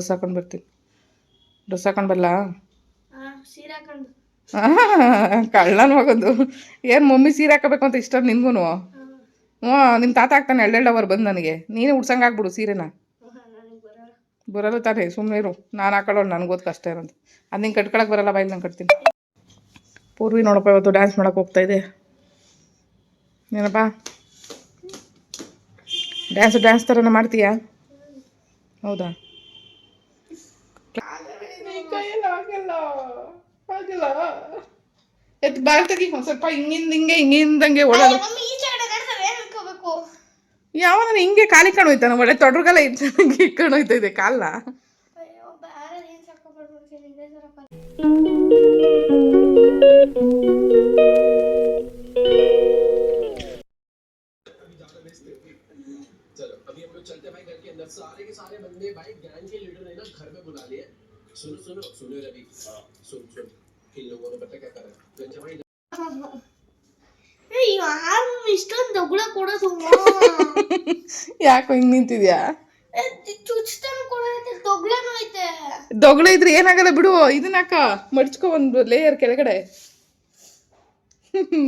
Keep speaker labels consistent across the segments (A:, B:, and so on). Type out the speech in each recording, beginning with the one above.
A: Dress ಹಾಕೊಂಡು ಬರ್ತೀನಿ. Dress ಹಾಕೊಂಡು ಬರಲಾ? ಕಳ್ಳನ ಮಗಂದು. ಏನು ಮಮ್ಮಿ ಸೀರೆ ಹಾಕಬೇಕು ಅಂತ ಇಷ್ಟ ನಿನ್ಗೂ ಹ್ಞೂ ನಿಮ್ಮ ತಾತ ಹಾಕ್ತಾನೆ ಎಳ್ಳೆಳ್ಳು ಅವರ್ ಬಂದು ನನಗೆ. ನೀನೇ ಉಡ್ಸಂಗೆ ಹಾಕ್ಬಿಡು ಸೀರೆನ.
B: ಬರಲ್ಲ.
A: ತಾನೆ ಸುಮ್ಮನೆ ಇರು. ನಾನು ಹಾಕೊಳ್ಳೋಳು ನನಗೆ ಓದ್ ಕಷ್ಟ ಇರೋದು. ಅದು ನಿಂಗೆ ಕಟ್ಕೊಳಕ್ಕೆ ಬರಲ್ಲ ಬಾಯಿಲ್ ನಂಗೆ ಕಟ್ತೀನಿ. ಪೂರ್ವಿ ನೋಡಪ್ಪ ಇವತ್ತು ಡ್ಯಾನ್ಸ್ ಮಾಡಕ್ಕೆ ಹೋಗ್ತಾ ಇದೆ. ಏನಪ್ಪ? ಡ್ಯಾನ್ಸ್ ಡ್ಯಾನ್ಸ್ ಥರನ ಮಾಡ್ತೀಯಾ? ಹೌದಾ? ಎತ್ತು ಬಾಲ್ ತೆಗಿ ಒಂದು ಸ್ವಲ್ಪ ಹಿಂಗಿಂದ ಹಿಂಗೆ ಹಿಂಗಿಂದಂಗೆ
B: ಅನ್ಕೋಬೇಕು
A: ಯಾವ ನಾನು ಹಿಂಗೆ ಕಾಲಿ ಕಾಣೋಯ್ತಾನ ಒಳ್ಳೆ ತೊಡ್ರಗಲ್ಲ ಇತ್ತು ಹಿಂಗೆ ಕಾಣೋಯ್ತಾ ಇದೆ ಕಾಲ.
B: ಅಯ್ಯೋ ಬೇರೆ
C: सारे के सारे बंदे भाई गैंग के लीडर ने ना घर में बुला लिए सुनो सुनो सुनो रवि सुन सुन इन लोगों ने पता क्या करा गंजा भाई
B: ಏ ಯಾರು ಇಷ್ಟೊಂದು ದಗುಳ ಕೊಡೋದು
A: ಯಾಕೋ ಹಿಂಗೆ ನಿಂತಿದ್ಯಾ
B: ಚುಚ್ತಾನು ಕೊಡೋದೈತೆ ದೊಗ್ಲನು ಐತೆ
A: ದೊಗಳ ಇದ್ರೆ ಏನಾಗಲ್ಲ ಬಿಡು ಇದನ್ನ ಹಾಕ ಮಡ್ಚ್ಕೊ ಒಂದು ಲೇಯರ್ ಕೆಳಗಡೆ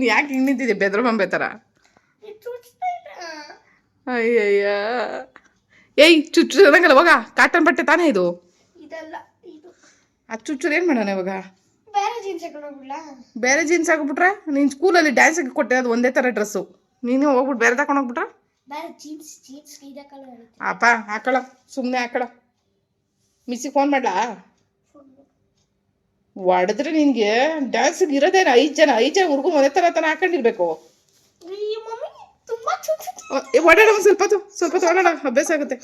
A: ಯಾಕೆ ಹಿಂಗೆ ನಿಂತಿದ್ಯಾ ಬೆದ್ರ ಬೊಂಬೆ ಥರ
B: ಇದು ಚುಚ್ತೈತೆ
A: ಅಯ್ಯಯ್ಯ ಏಯ್ ಚುಚ್ಚು ಅನ್ನಂಗಲ್ಲ ಇವಾಗ ಕಾಟನ್ ಬಟ್ಟೆ ತಾನೇ ಇದು?
B: ಇದಲ್ಲ ಇದು.
A: ಅದು ಚುಚ್ಚರು ಏನು ಮಾಡೋಣ ಇವಾಗ?
B: ಬೇರೆ ಜೀನ್ಸ್ ಹಾಕೊಂಡು ನೀನ್
A: ಬೇರೆ ಜೀನ್ಸ್ ಹಾಕ್ಬಿಟ್ರೆ ನೀನು ಸ್ಕೂಲಲ್ಲಿ ಡ್ಯಾನ್ಸಿಗೆ ಕೊಟ್ಟೆ ಅದು ಒಂದೇ ಥರ ಡ್ರೆಸ್ಸು ನೀನು ಹೋಗ್ಬಿಟ್ಟು ಬೇರೆ ತಕೊಂಡು ಹೋಗ್ಬಿಟ್ರ?
B: ಬೇರೆ ಜೀನ್ಸ್ ಜೀನ್ಸ್
A: ಅಪ್ಪ ಹಾಕಳ ಸುಮ್ಮನೆ ಹಾಕಳ ಮಿಸ್ಸಿಗೆ ಫೋನ್ ಮಾಡ್ಲಾ? ಹೊಡೆದ್ರೆ ನಿನಗೆ ಡ್ಯಾನ್ಸಿಗೆ ಇರೋದೇನ? ಐದು ಜನ ಐದು ಜನ ಹುಡುಗ ಒಂದೇ ಥರ ತನ ಹಾಕೊಂಡಿರ್ಬೇಕು
B: ಈ ಮಮ್ಮಿ ತುಂಬಾ ಚುಚ್ಚ
A: ಓಡಾಡು ಒಂದು ಸ್ವಲ್ಪ ಹೊತ್ತು ಸ್ವಲ್ಪ ಹೊತ್ತು ಓಡಾಡ ಅಭ್ಯಾಸ ಆಗುತ್ತೆ.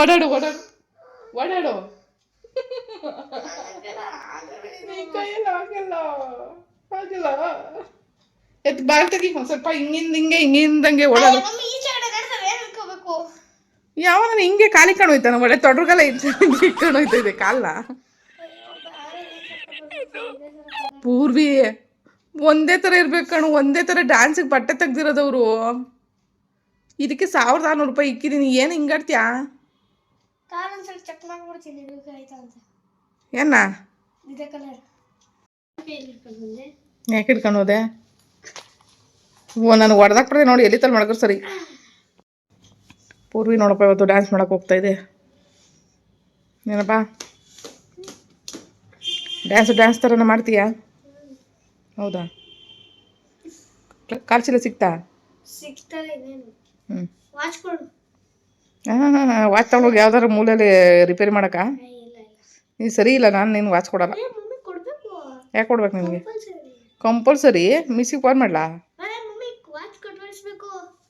A: ಓಡಾಡು ಓಡಾಡು ಓಡಾಡು. ಆಗಲ್ಲ ಆಗಲ್ಲ ಎತ್ತು ಬಾಯ್ ತೆಗಿ ಒಂದು ಸ್ವಲ್ಪ ಹಿಂಗಿಂದ ಹಿಂಗೆ ಹಿಂಗಿಂದಂಗೆ ಓಡಾಡು. ಯಾವ ನಾನು ಹಿಂಗೆ ಕಾಲಿ ಕಾಣೋಯ್ತಾನ ಒಳ್ಳೆ ತೊಡ್ರಗಲ್ಲ ಇತ್ತು ಕಾಣೋಯ್ತಾ ಇದೆ ಕಾಲ. ಪೂರ್ವಿ ಒಂದೇ ಥರ ಇರ್ಬೇಕು ಕಣು ಒಂದೇ ಥರ ಡ್ಯಾನ್ಸಿಗೆ ಬಟ್ಟೆ ತೆಗ್ದಿರೋದವರು. ಇದಕ್ಕೆ ಸಾವಿರದ ಆರುನೂರು ರೂಪಾಯಿ ಇಕ್ಕಿದೀನಿ. ಏನು ಹಿಂಗಾಡ್ತೀಯಾ? ಏನ? ಯಾಕೆ ಇಟ್ಕೊಂಡು ಹೋದೆ? ಓ ನಾನು ಹೊಡೆದಾಕ್ಬಿಡ್ದೆ ನೋಡಿ ಎಲ್ಲಿ ತಲೆ ಮಾಡಕ್ರು ಸರಿ. ಪೂರ್ವಿ ನೋಡಪ್ಪ ಇವತ್ತು ಡ್ಯಾನ್ಸ್ ಮಾಡಕ್ಕೆ ಹೋಗ್ತಾ ಇದೆ. ಏನಪ್ಪ? ಡ್ಯಾನ್ಸ್ ಡ್ಯಾನ್ಸ್ ಥರನೇ ಮಾಡ್ತೀಯಾ? ಹೌದಾ? ಕಾಲು ಚೀಲ ಸಿಗ್ತಾ ಹ್ಞೂ
B: ವಾಚ್ ಕೊಡು.
A: ಹಾಂ ಹಾಂ ವಾಚ್ ತಗೊಂಡೋಗಿ ಯಾವ್ದಾರು ಮೂಲೆಯಲ್ಲಿ ರಿಪೇರಿ ಮಾಡಕ್ಕ? ನೀನು ಸರಿ ಇಲ್ಲ ನಾನು ನೀನು ವಾಚ್ ಕೊಡಲ್ಲ. ಯಾಕೆ ಕೊಡ್ಬೇಕು ನಿನಗೆ?
B: ಕಂಪಲ್ಸರಿ
A: ಮಿಸ್ಸಿಗೆ ಫೋನ್ ಮಾಡಲಾ?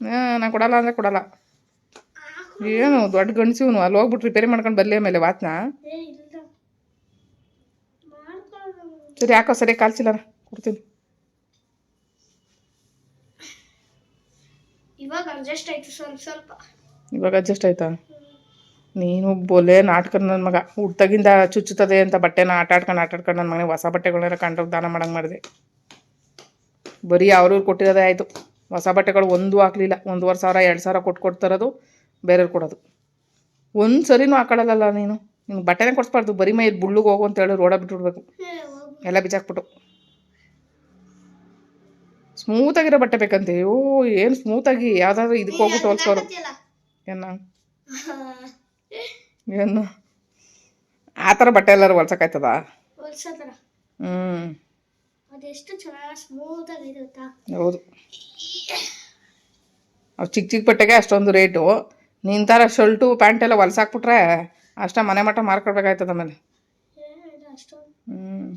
A: ಹಾಂ ನಾನು ಕೊಡಲ್ಲ ಅಂದರೆ ಕೊಡಲ್ಲ. ಏನು ದೊಡ್ಡ ಗಂಡಸಿವ್ನು ಅಲ್ಲಿ ಹೋಗ್ಬಿಟ್ಟು ರಿಪೇರಿ ಮಾಡ್ಕೊಂಡು ಬರಲಿ ಆಮೇಲೆ
B: ವಾತ್ನ
A: ಸರಿ ಯಾಕೋ ಸರಿ ಕಾಲ್ಸಿಲ್ಲ. ಕೊಡ್ತೀನಿ.
B: ಇವಾಗ ಅಡ್ಜಸ್ಟ್ ಆಯ್ತು ಸ್ವಲ್ಪ ಸ್ವಲ್ಪ.
A: ಇವಾಗ ಅಡ್ಜಸ್ಟ್ ಆಯ್ತಾ? ನೀನು ಬೊಲೆ ನಾಟಕ ನನ್ನ ಮಗ. ಹುಡ್ತಾಗಿಂದ ಚುಚ್ಚುತ್ತದೆ ಅಂತ ಬಟ್ಟೆನ ಆಟ ಆಡ್ಕೊಂಡು ಆಟ ಆಡ್ಕೊಂಡು ನನ್ನ ಮನೆಗೆ ಹೊಸ ಬಟ್ಟೆಗಳನ್ನೆಲ್ಲ ಕಂಡು ದಾನ ಮಾಡಂಗೆ ಮಾಡಿದೆ. ಬರೀ ಅವ್ರವ್ರು ಕೊಟ್ಟಿರೋದೇ ಆಯಿತು. ಹೊಸ ಬಟ್ಟೆಗಳು ಒಂದೂ ಹಾಕ್ಲಿಲ್ಲ. ಒಂದೂವರೆ ಸಾವಿರ ಎರಡು ಸಾವಿರ ಕೊಟ್ಟು ಕೊಡ್ತಾರದು ಬೇರೆಯವ್ರು ಕೊಡೋದು. ಒಂದು ಸರಿನೂ ಹಾಕೊಳ್ಳಲ್ಲ ನೀನು. ನಿಮ್ಗೆ ಬಟ್ಟೆನೇ ಕೊಡಿಸ್ಬಾರ್ದು. ಬರೀ ಮೈ ಬುಳ್ಳಿಗೆ ಹೋಗು ಅಂತ ಹೇಳಿ ರೋಡ ಬಿಟ್ಬಿಡ್ಬೇಕು. ಎಲ್ಲ ಬಿಚ್ಚಾಕ್ಬಿಟ್ಟು ಸ್ಮೂತಾಗಿರೋ ಬಟ್ಟೆ ಬೇಕಂತೆ. ಓ ಏನು ಸ್ಮೂತಾಗಿ ಯಾವ್ದಾದ್ರು ಇದಕ್ಕೆ ಹೋಗಿ
B: ತೋರಿಸೋರು.
A: ಏನ? ಏನು? ಆ ಥರ ಬಟ್ಟೆ ಎಲ್ಲರೂ ಹೊಲ್ಸಕ್ಕಾಯ್ತದ? ಹ್ಞೂ ಹೌದು. ಅವು ಚಿಕ್ಕ ಚಿಕ್ಕ ಬಟ್ಟೆಗೆ ಅಷ್ಟೊಂದು ರೇಟು ನಿಂತಾರ ಶರ್ಟು ಪ್ಯಾಂಟ್ ಎಲ್ಲ ಹೊಲ್ಸಾಕ್ಬಿಟ್ರೆ ಅಷ್ಟೇ ಮನೆ ಮಟ್ಟ ಮಾರ್ಕೊಡ್ಬೇಕಾಯ್ತದ ಆಮೇಲೆ. ಹ್ಞೂ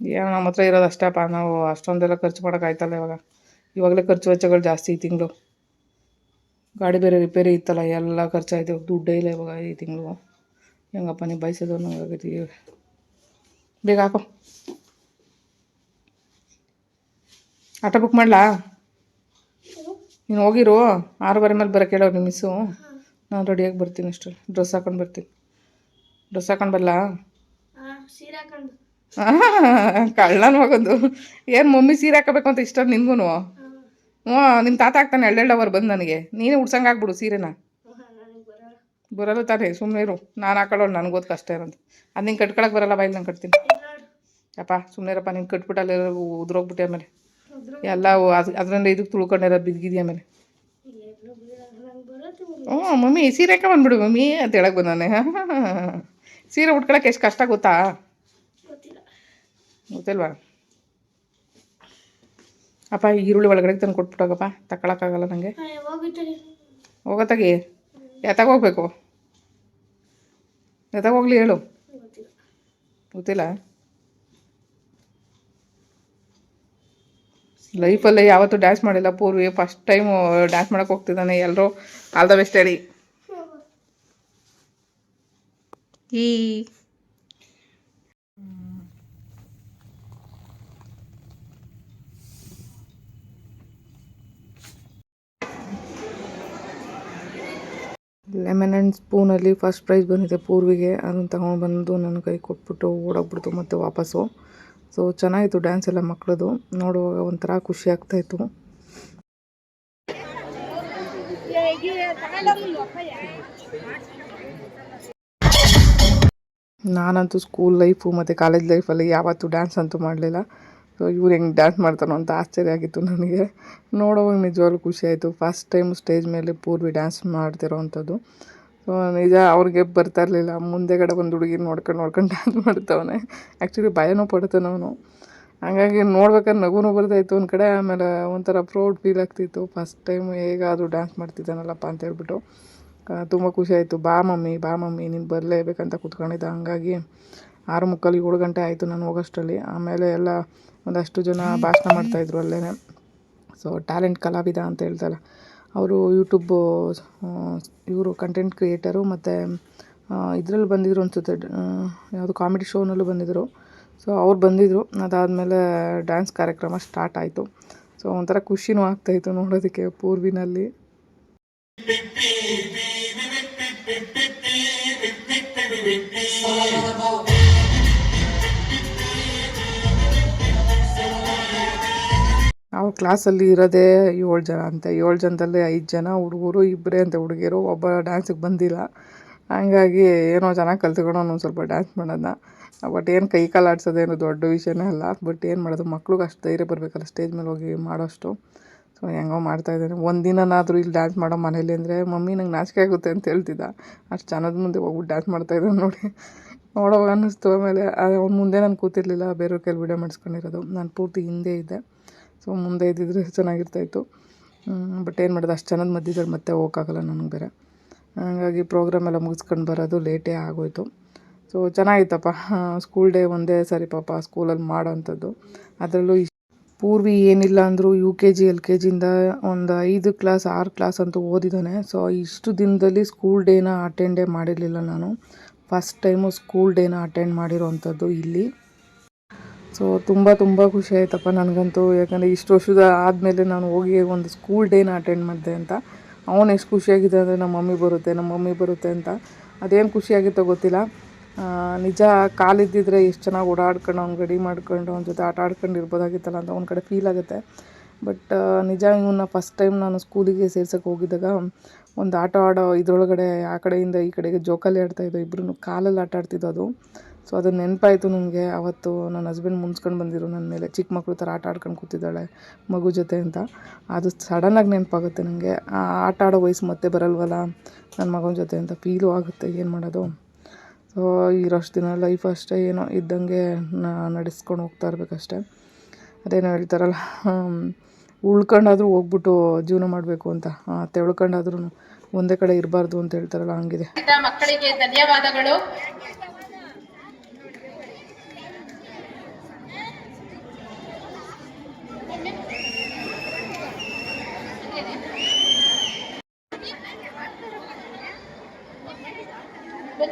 A: ಏನೋ ನಮ್ಮ ಹತ್ರ ಇರೋದು ಅಷ್ಟೇಪ್ಪ ನಾವು ಅಷ್ಟೊಂದೆಲ್ಲ ಖರ್ಚು ಮಾಡೋಕ್ಕಾಯ್ತಲ್ಲ ಇವಾಗ. ಇವಾಗಲೇ ಖರ್ಚು ವೆಚ್ಚಗಳು ಜಾಸ್ತಿ ಈ ತಿಂಗಳು. ಗಾಡಿ ಬೇರೆ ರಿಪೇರಿ ಇತ್ತಲ್ಲ, ಎಲ್ಲ ಖರ್ಚಾಯ್ತು. ದುಡ್ಡೇ ಇಲ್ಲ ಇವಾಗ ಈ ತಿಂಗಳು. ಹೆಂಗಪ್ಪ ನೀವು ಬಯಸೋದು ಆಗೈತಿ ಬೇಗ ಹಾಕೋ. ಆಟೋ ಬುಕ್ ಮಾಡಲಾ? ನೀನು ಹೋಗಿರು? ಆರೂವರೆ ಮೇಲೆ ಬರೋಕೆ ಹೇಳೋ ನಿಮ್ಮ ಮಿಸ್ಸು ನಾನು ರೆಡಿಯಾಗಿ ಬರ್ತೀನಿ ಅಷ್ಟು. ಡ್ರೆಸ್ ಹಾಕೊಂಡು ಬರ್ತೀನಿ. ಡ್ರೆಸ್ ಹಾಕೊಂಡು ಬರಲಾ? ಕಳ್ಳನ ಮಗಂದು. ಏನು ಮಮ್ಮಿ ಸೀರೆ ಹಾಕಬೇಕು ಅಂತ ಇಷ್ಟ ನಿನ್ಗೂ ಹ್ಞೂ ನಿಮ್ಮ ತಾತ ಆಗ್ತಾನೆ ಎಳ್ಳೆಳ್ಳವರು ಬಂದು ನನಗೆ. ನೀನೇ ಉಡ್ಸಂಗೆ ಹಾಕ್ಬಿಡು ಸೀರೆನ.
B: ಬರಲ್ಲ.
A: ತಾನೇ ಸುಮ್ಮನೆ ಇರು. ನಾನು ಹಾಕೊಳ್ಳೋಳು ನನಗೋದು ಕಷ್ಟ ಇರೋದು. ಅದು ನಿಂಗೆ ಕಟ್ಕೊಳಕ್ಕೆ ಬರಲ್ಲ ಬಾಯಿಲ್ ನಾನು ಕಟ್ತೀನಿ. ಅಪ್ಪ ಸುಮ್ಮನೆ ಇರಪ್ಪ ನೀನು ಕಟ್ಬಿಟ್ಟಲ್ಲ ಉದ್ರೋಗ್ಬಿಟ್ಟೆ ಆಮೇಲೆ. ಎಲ್ಲ ಅದು ಅದರಿಂದ ಇದಕ್ಕೆ ತುಳ್ಕೊಂಡಿರೋ ಬಿದ್ದಿದ್ಯಾ ಆಮೇಲೆ. ಹ್ಞೂ ಮಮ್ಮಿ. ಸೀರೆ ಬಂದ್ಬಿಡು ಮಮ್ಮಿ ಅಂತ ಹೇಳಕ್ಕೆ ಬಂದಾನೆ. ಸೀರೆ ಉಟ್ಕೊಳಕ್ಕೆ ಎಷ್ಟು ಕಷ್ಟ ಗೊತ್ತಾ? ಗೊತ್ತಿಲ್ವಾ ಅಪ್ಪ ಈರುಳ್ಳಿ ಒಳಗಡೆ ತಂದು ಕೊಟ್ಬಿಟ್ಟಾಗಪ್ಪ. ತಗೊಳಕ್ಕಾಗಲ್ಲ ನನಗೆ ಹೋಗತ್ತಾಗಿ ಎತ್ತಾಗ ಹೋಗ್ಬೇಕು ಎತ್ತಾಗ ಹೋಗ್ಲಿ ಹೇಳು.
B: ಗೊತ್ತಿಲ್ಲ
A: ಲೈಫಲ್ಲಿ ಲೈಫಲ್ಲೇ ಯಾವತ್ತೂ ಡ್ಯಾನ್ಸ್ ಮಾಡಿಲ್ಲ. ಪೂರ್ವಿ ಫಸ್ಟ್ ಟೈಮು ಡ್ಯಾನ್ಸ್ ಮಾಡಕ್ಕೆ ಹೋಗ್ತಿದ್ದಾನೆ. ಎಲ್ಲರೂ ಆಲ್ ದ ಬೆಸ್ಟ್ ಹೇಳಿ. ಈ ಲೆಮನ್ ಆ್ಯಂಡ್ ಸ್ಪೂನಲ್ಲಿ ಫಸ್ಟ್ ಪ್ರೈಸ್ ಬಂದಿದೆ ಪೂರ್ವಿಗೆ. ಅದನ್ನು ತಗೊಂಡು ಬಂದು ನನ್ನ ಕೈ ಕೊಟ್ಬಿಟ್ಟು ಓಡೋಗ್ಬಿಡ್ತು ಮತ್ತೆ ವಾಪಸ್ಸು. ಸೊ ಚೆನ್ನಾಗಿತ್ತು ಡ್ಯಾನ್ಸ್ ಎಲ್ಲ ಮಕ್ಕಳದು ನೋಡುವಾಗ ಒಂಥರ ಖುಷಿ ಆಗ್ತಾಯಿತ್ತು ನಾನಂತೂ ಸ್ಕೂಲ್ ಲೈಫು ಮತ್ತು ಕಾಲೇಜ್ ಲೈಫಲ್ಲಿ ಯಾವತ್ತೂ ಡ್ಯಾನ್ಸ್ ಅಂತೂ ಮಾಡಲಿಲ್ಲ. ಇವ್ರು ಹೆಂಗೆ ಡ್ಯಾನ್ಸ್ ಮಾಡ್ತಾನೋ ಅಂತ ಆಶ್ಚರ್ಯ ಆಗಿತ್ತು ನನಗೆ. ನೋಡೋವಾಗ ನಿಜವಾಗ್ಲೂ ಖುಷಿ ಆಯಿತು. ಫಸ್ಟ್ ಟೈಮ್ ಸ್ಟೇಜ್ ಮೇಲೆ ಪೂರ್ವಿ ಡ್ಯಾನ್ಸ್ ಮಾಡ್ತಿರೋ ಅಂಥದ್ದು. ಸೊ ನಿಜ ಅವ್ರಿಗೆ ಬರ್ತಾ ಇರಲಿಲ್ಲ. ಮುಂದೆಗಡೆ ಒಂದು ಹುಡುಗಿ ನೋಡ್ಕೊಂಡು ನೋಡ್ಕೊಂಡು ಡ್ಯಾನ್ಸ್ ಮಾಡ್ತವನೆ. ಆ್ಯಕ್ಚುಲಿ ಭಯನೂ ಪಡ್ತಾನೆ ಅವನು ಹಾಗಾಗಿ ನೋಡ್ಬೇಕಾದ್ರೆ ನಗುನೂ ಬರ್ತಾಯಿತ್ತು ಒಂದು ಕಡೆ. ಆಮೇಲೆ ಒಂಥರ ಪ್ರೌಡ್ ಫೀಲ್ ಆಗ್ತಿತ್ತು. ಫಸ್ಟ್ ಟೈಮ್ ಹೇಗಾದರೂ ಡ್ಯಾನ್ಸ್ ಮಾಡ್ತಿದ್ದಾನಲ್ಲಪ್ಪ ಅಂತ ಹೇಳ್ಬಿಟ್ಟು. ತುಂಬ ಖುಷಿ ಆಯಿತು. ಬಾ ಮಮ್ಮಿ ಬಾ ಮಮ್ಮಿ, ನೀನು ಬರಲೇಬೇಕಂತ ಕೂತ್ಕೊಂಡಿದ್ದ. ಹಂಗಾಗಿ ಆರು ಮುಕ್ಕಾಲು ಏಳು ಗಂಟೆ ಆಯಿತು ನಾನು ಹೋಗೋಷ್ಟರಲ್ಲಿ ಆಮೇಲೆ ಎಲ್ಲ ಒಂದಷ್ಟು ಜನ ಭಾಷಣ ಮಾಡ್ತಾಯಿದ್ರು ಅಲ್ಲೇ ಸೊ ಟ್ಯಾಲೆಂಟ್ ಕಲಾವಿದ ಅಂತ ಹೇಳ್ತಾರೆ ಅವರು ಯೂಟ್ಯೂಬು ಇವರು ಕಂಟೆಂಟ್ ಕ್ರಿಯೇಟರು ಮತ್ತು ಇದರಲ್ಲಿ ಬಂದಿದ್ರು ಅನ್ಸುತ್ತೆ ಯಾವುದು ಕಾಮಿಡಿ ಶೋನಲ್ಲೂ ಬಂದಿದ್ದರು ಸೊ ಅವ್ರು ಬಂದಿದ್ದರು ಅದಾದಮೇಲೆ ಡ್ಯಾನ್ಸ್ ಕಾರ್ಯಕ್ರಮ ಸ್ಟಾರ್ಟ್ ಆಯಿತು ಸೊ ಒಂಥರ ಖುಷಿನೂ ಆಗ್ತಾಯಿತ್ತು ನೋಡೋದಕ್ಕೆ ಪೂರ್ವಿನಲ್ಲಿ ಅವ್ರ ಕ್ಲಾಸಲ್ಲಿ ಇರೋದೇ ಏಳು ಜನ ಅಂತ. ಏಳು ಜನದಲ್ಲಿ ಐದು ಜನ ಹುಡುಗರು ಇಬ್ಬರೇ ಅಂತ ಹುಡುಗಿಯರು. ಒಬ್ಬ ಡ್ಯಾನ್ಸಿಗೆ ಬಂದಿಲ್ಲ. ಹಂಗಾಗಿ ಏನೋ ಚೆನ್ನಾಗಿ ಕಲ್ತ್ಕೊಂಡು ಒಂದು ಸ್ವಲ್ಪ ಡ್ಯಾನ್ಸ್ ಮಾಡೋದನ್ನ. ಬಟ್ ಏನು ಕೈ ಕಾಲು ಆಡ್ಸೋದೇನು ದೊಡ್ಡ ವಿಷಯನೇ ಅಲ್ಲ. ಬಟ್ ಏನು ಮಾಡೋದು, ಮಕ್ಳಿಗೆ ಅಷ್ಟು ಧೈರ್ಯ ಬರಬೇಕಲ್ಲ ಸ್ಟೇಜ್ ಮೇಲೆ ಹೋಗಿ ಮಾಡೋಷ್ಟು. ಸೊ ಹೆಂಗೋ ಮಾಡ್ತಾಯಿದ್ದಾನೆ ಒಂದು ದಿನನಾದರೂ ಇಲ್ಲಿ ಡ್ಯಾನ್ಸ್ ಮಾಡೋ ಮನೇಲಿ ಅಂದರೆ, ಮಮ್ಮಿ, ನಂಗೆ ನಾಚಿಕೆ ಆಗುತ್ತೆ ಅಂತ ಹೇಳ್ತಿದ್ದ. ಅಷ್ಟು ಜನದ ಮುಂದೆ ಹೋಗ್ಬಿಟ್ಟು ಡ್ಯಾನ್ಸ್ ಮಾಡ್ತಾಯಿದ್ದಾನೆ ನೋಡಿ. ನೋಡೋವಾಗ ಅನ್ನಿಸ್ತು. ಆಮೇಲೆ ಅವ್ನು ಮುಂದೆ ನಾನು ಕೂತಿರ್ಲಿಲ್ಲ. ಬೇರೆಯವ್ರ ಕೈಲಿ ವಿಡಿಯೋ ಮಾಡಿಸ್ಕೊಂಡಿರೋದು. ನಾನು ಪೂರ್ತಿ ಹಿಂದೆ ಇದ್ದೆ. ಸೊ ಮುಂದೆ ಇದ್ದಿದ್ರೆ ಚೆನ್ನಾಗಿರ್ತಾಯಿತ್ತು. ಬಟ್ ಏನು ಮಾಡೋದು, ಅಷ್ಟು ಜನದ ಮಧ್ಯದಲ್ಲಿ ಮತ್ತೆ ಹೋಗೋಕ್ಕಾಗಲ್ಲ ನನಗೆ ಬೇರೆ. ಹಾಗಾಗಿ ಪ್ರೋಗ್ರಾಮ್ ಎಲ್ಲ ಮುಗಿಸ್ಕೊಂಡು ಬರೋದು ಲೇಟೇ ಆಗೋಯ್ತು. ಸೊ ಚೆನ್ನಾಗಿತ್ತಪ್ಪ. ಸ್ಕೂಲ್ ಡೇ ಒಂದೇ ಸರಿ ಪಾಪ ಸ್ಕೂಲಲ್ಲಿ ಮಾಡೋವಂಥದ್ದು ಅದರಲ್ಲೂ ಇಶ್ ಪೂರ್ವಿ ಏನಿಲ್ಲ ಅಂದರೂ U K G L K ಜಿಯಿಂದ ಒಂದು ಐದು ಕ್ಲಾಸ್ ಆರು ಕ್ಲಾಸ್ ಅಂತೂ ಓದಿದ್ದಾನೆ ಸೊ ಇಷ್ಟು ದಿನದಲ್ಲಿ ಸ್ಕೂಲ್ ಡೇನ ಅಟೆಂಡೇ ಮಾಡಿರಲಿಲ್ಲ ನಾನು. ಫಸ್ಟ್ ಟೈಮು ಸ್ಕೂಲ್ ಡೇನ ಅಟೆಂಡ್ ಮಾಡಿರೋವಂಥದ್ದು ಇಲ್ಲಿ. ಸೊ ತುಂಬ ತುಂಬ ಖುಷಿ ಆಯ್ತಪ್ಪ ನನಗಂತೂ. ಯಾಕಂದರೆ ಇಷ್ಟು ವರ್ಷದ ಆದಮೇಲೆ ನಾನು ಹೋಗಿ ಒಂದು ಸ್ಕೂಲ್ ಡೇನ ಅಟೆಂಡ್ ಮಾಡಿದೆ ಅಂತ. ಅವನು ಎಷ್ಟು ಖುಷಿಯಾಗಿದೆ ಅಂದರೆ ನಮ್ಮ ಮಮ್ಮಿ ಬರುತ್ತೆ, ನಮ್ಮ ಮಮ್ಮಿ ಬರುತ್ತೆ ಅಂತ. ಅದೇನು ಖುಷಿಯಾಗಿತ್ತೋ ಗೊತ್ತಿಲ್ಲ. ನಿಜ ಕಾಲಿದ್ದಿದ್ರೆ ಎಷ್ಟು ಚೆನ್ನಾಗಿ ಓಡಾಡ್ಕೊಂಡು ಅವ್ನು ಗಡಿ ಮಾಡ್ಕೊಂಡು ಅವ್ನ ಜೊತೆ ಆಟ ಆಡ್ಕೊಂಡು ಇರ್ಬೋದಾಗಿತ್ತಲ್ಲ ಅಂತ ಒಂದು ಕಡೆ ಫೀಲ್ ಆಗುತ್ತೆ. ಬಟ್ ನಿಜ ಇವನ್ನ ಫಸ್ಟ್ ಟೈಮ್ ನಾನು ಸ್ಕೂಲಿಗೆ ಸೇರ್ಸೋಕ್ಕೆ ಹೋಗಿದ್ದಾಗ ಒಂದು ಆಟ ಆಡೋ ಇದರೊಳಗಡೆ ಆ ಕಡೆಯಿಂದ ಈ ಕಡೆಗೆ ಜೋಕಾಲಿ ಆಡ್ತಾಯಿದ್ದೋ ಇಬ್ಬರು ಕಾಲಲ್ಲಿ ಆಟ ಆಡ್ತಿದ್ದೋ ಅದು. ಸೊ ಅದು ನೆನಪಾಯಿತು ನನಗೆ ಅವತ್ತು ನನ್ನ ಹಸ್ಬೆಂಡ್ ಮುಂಚ್ಕೊಂಡು ಬಂದಿರು ನನ್ನ ಮೇಲೆ. ಚಿಕ್ಕ ಮಕ್ಕಳು ಥರ ಆಟ ಆಡ್ಕೊಂಡು ಕೂತಿದ್ದಾಳೆ, ಮಗು ಜೊತೆ ಅಂತ. ಅದು ಸಡನ್ನಾಗಿ ನೆನಪಾಗುತ್ತೆ ನನಗೆ ಆ ಆಟ ಆಡೋ ವಯಸ್ಸು ಮತ್ತೆ ಬರಲ್ವಲ್ಲ? ನನ್ನ ಮಗನ ಜೊತೆ ಅಂತ ಫೀಲು ಆಗುತ್ತೆ. ಏನು ಮಾಡೋದು? ಸೊ ಇರೋಷ್ಟು ದಿನ ಲೈಫ್ ಅಷ್ಟೇ ಏನೋ ಇದ್ದಂಗೆ ನಡೆಸ್ಕೊಂಡು ಹೋಗ್ತಾ ಇರಬೇಕಷ್ಟೆ. ಅದೇನೋ ಹೇಳ್ತಾರಲ್ಲ ಉಳ್ಕೊಂಡಾದರೂ ಹೋಗ್ಬಿಟ್ಟು ಜೀವನ ಮಾಡಬೇಕು ಅಂತ. ತೆಳ್ಕೊಂಡಾದ್ರೂ ಒಂದೇ ಕಡೆ ಇರಬಾರ್ದು ಅಂತ ಹೇಳ್ತಾರಲ್ಲ, ಹಂಗಿದೆ.
D: ಮಕ್ಕಳಿಗೆ ಧನ್ಯವಾದಗಳು. Then